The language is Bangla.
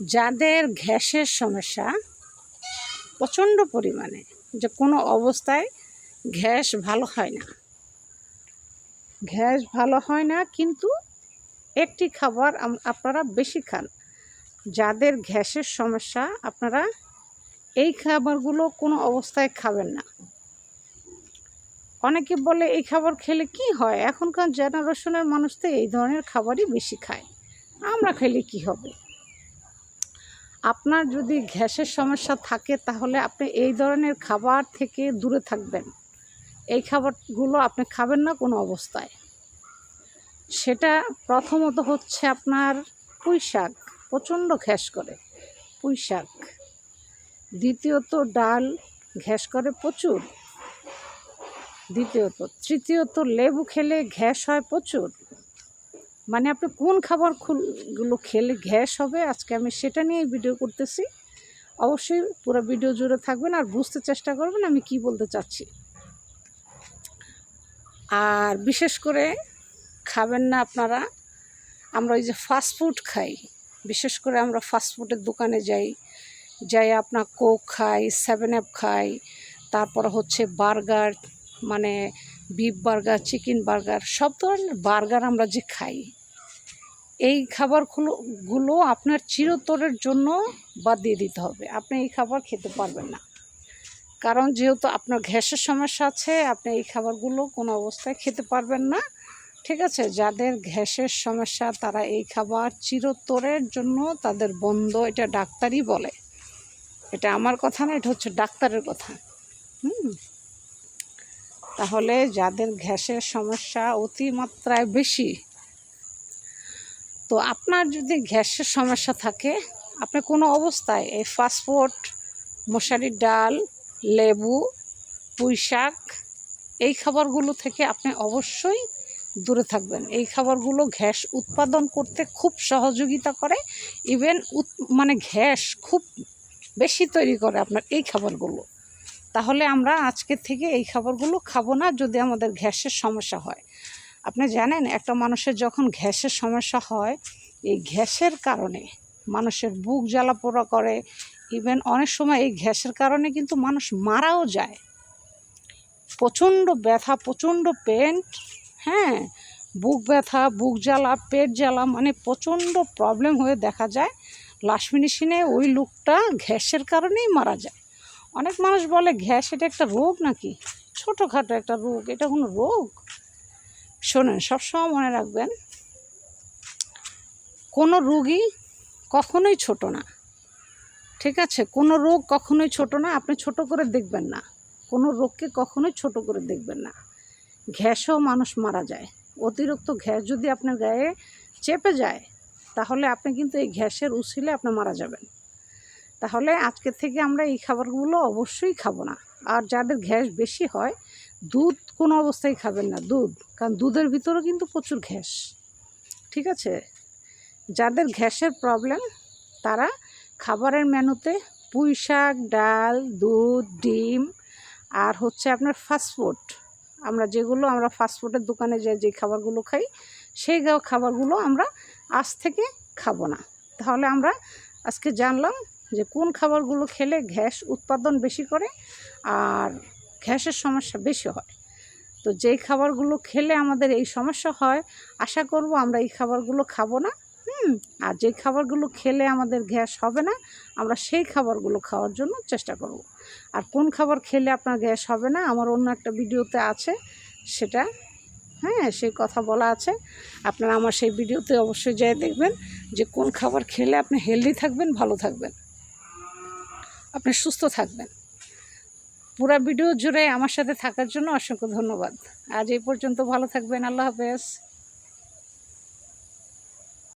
যাদের গ্যাসের সমস্যা প্রচণ্ড পরিমাণে, যে কোনো অবস্থায় গ্যাস ভালো হয় না। গ্যাস ভালো হয় না, কিন্তু একটি খাবার আপনারা বেশি খান। যাদের গ্যাসের সমস্যা, আপনারা এই খাবারগুলো কোনো অবস্থায় খাবেন না। অনেকে বলে, এই খাবার খেলে কি হয়? এখনকার জেনারেশনের মানুষ তো এই ধরনের খাবারই বেশি খায়। আমরা খেলে কি হবে? আপনার যদি গ্যাসের সমস্যা থাকে, তাহলে আপনি এই ধরনের খাবার থেকে দূরে থাকবেন। এই খাবারগুলো আপনি খাবেন না কোনো অবস্থায়। সেটা প্রথমত হচ্ছে আপনার পুঁই শাক, প্রচণ্ড ঘ্যাস করে, পুঁই শাক। দ্বিতীয়ত ডাল ঘ্যাস করে প্রচুর। দ্বিতীয়ত, তৃতীয়ত লেবু খেলে ঘ্যাস হয় প্রচুর। মানে আপনি কোন খাবারগুলো খেলে গ্যাস হবে, আজকে আমি সেটা নিয়ে ভিডিও করতেছি। অবশ্যই পুরো ভিডিও জুড়ে থাকবেন আর বুঝতে চেষ্টা করবেন আমি কি বলতে চাচ্ছি। আর বিশেষ করে খাবেন না আপনারা, আমরা ওই যে ফাস্ট ফুড খাই। বিশেষ করে আমরা ফাস্ট ফুডের দোকানে যাই যাই আপনার কোক খাই সেভেন আপ খাই, তারপর হচ্ছে বার্গার মানে বিফ বার্গার চিকেন বার্গার, সব ধরনের বার্গার আমরা যে খাই। এই খাবারগুলো গুলো আপনার চিরতরের জন্য বাদ দিয়ে দিতে হবে। আপনি এই খাবার খেতে পারবেন না। কারণ যেহেতু আপনার গ্যাসের সমস্যা আছে, আপনি এই খাবারগুলো কোনো অবস্থায় খেতে পারবেন না। ঠিক আছে? যাদের গ্যাসের সমস্যা, তারা এই খাবার চিরতরের জন্য তাদের বন্ধ, এটা ডাক্তারই বলে। এটা আমার কথা না, এটা হচ্ছে ডাক্তারের কথা। হুম? তাহলে যাদের গ্যাসের সমস্যা অতিমাত্রায় বেশি তো আপনার যদি গ্যাসের সমস্যা থাকে, আপনি কোনো অবস্থায় এই ফাস্টফুড মশারির ডাল, লেবু, পুঁই শাক, এই খাবারগুলো থেকে আপনি অবশ্যই দূরে থাকবেন। এই খাবারগুলো গ্যাস উৎপাদন করতে খুব সহযোগিতা করে ইভেন মানে গ্যাস খুব বেশি তৈরি করে আপনার এই খাবারগুলো। তাহলে আমরা আজকে থেকে এই খাবারগুলো খাব না যদি আমাদের গ্যাসের সমস্যা হয়। আপনি জানেন, একটা মানুষের যখন গ্যাসের সমস্যা হয়, এই গ্যাসের কারণে মানুষের বুক জ্বালা পোড়া করে ইভেন অনেক সময় এই গ্যাসের কারণে কিন্তু মানুষ মারাও যায়। প্রচণ্ড ব্যথা, প্রচণ্ড পেন হ্যাঁ? বুক ব্যথা, বুক জ্বালা, পেট জ্বালা মানে প্রচণ্ড প্রবলেম হয়ে দেখা যায়। লাস্ট মেডিসিনে ওই লোকটা গ্যাসের কারণেই মারা যায়। অনেক মানুষ বলে, গ্যাস এটা একটা রোগ নাকি? ছোটোখাটো একটা রোগ, এটা কোনো রোগ? শোনেন, সবসময় মনে রাখবেন, কোনো রোগই কখনোই ছোট না। ঠিক আছে? কোনো রোগ কখনোই ছোট না, আপনি ছোট করে দেখবেন না। কোনো রোগকে কখনোই ছোট করে দেখবেন না। গ্যাসও মানুষ মারা যায়। অতিরিক্ত ঘ্যাস যদি আপনার গায়ে চেপে যায়, তাহলে আপনি কিন্তু এই ঘ্যাসের উছিলে আপনি মারা যাবেন। তাহলে আজকে থেকে আমরা এই খাবারগুলো অবশ্যই খাব না। আর যাদের ঘ্যাস বেশি হয় দুধ কোনো অবস্থায় খাবেন না, দুধ। কারণ দুধের ভিতরে কিন্তু প্রচুর ঘ্যাস। ঠিক আছে? যাদের গ্যাসের প্রবলেম তারা খাবারের মেনুতে পুঁই শাক, ডাল, দুধ, ডিম আর হচ্ছে আপনার ফাস্টফুড আমরা যেগুলো আমরা ফাস্টফুডের দোকানে যে যে খাবারগুলো খাই, সেই খাবারগুলো আমরা আজ থেকে খাব না। তাহলে আমরা আজকে জানলাম যে কোন খাবারগুলো খেলে গ্যাস উৎপাদন বেশি করে আর গ্যাসের সমস্যা বেশি হয়। তো যেই খাবারগুলো খেলে আমাদের এই সমস্যা হয়, আশা করব আমরা এই খাবারগুলো খাব না। হুম, আর যেই খাবারগুলো খেলে আমাদের গ্যাস হবে না, আমরা সেই খাবারগুলো খাওয়ার জন্য চেষ্টা করব। আর কোন খাবার খেলে আপনার গ্যাস হবে না, আমার অন্য একটা ভিডিওতে আছে, সেটা হ্যাঁ সেই কথা বলা আছে। আপনারা আমার সেই ভিডিওতে অবশ্যই যেয়ে দেখবেন যে কোন খাবার খেলে আপনি হেলদি থাকবেন, ভালো থাকবেন। আপনি সুস্থ থাকবেন। পুরা ভিডিও জুড়ে আমার সাথে থাকার জন্য অসংখ্য ধন্যবাদ। আজ এই পর্যন্ত ভালো থাকবেন, আল্লাহ হাফেজ।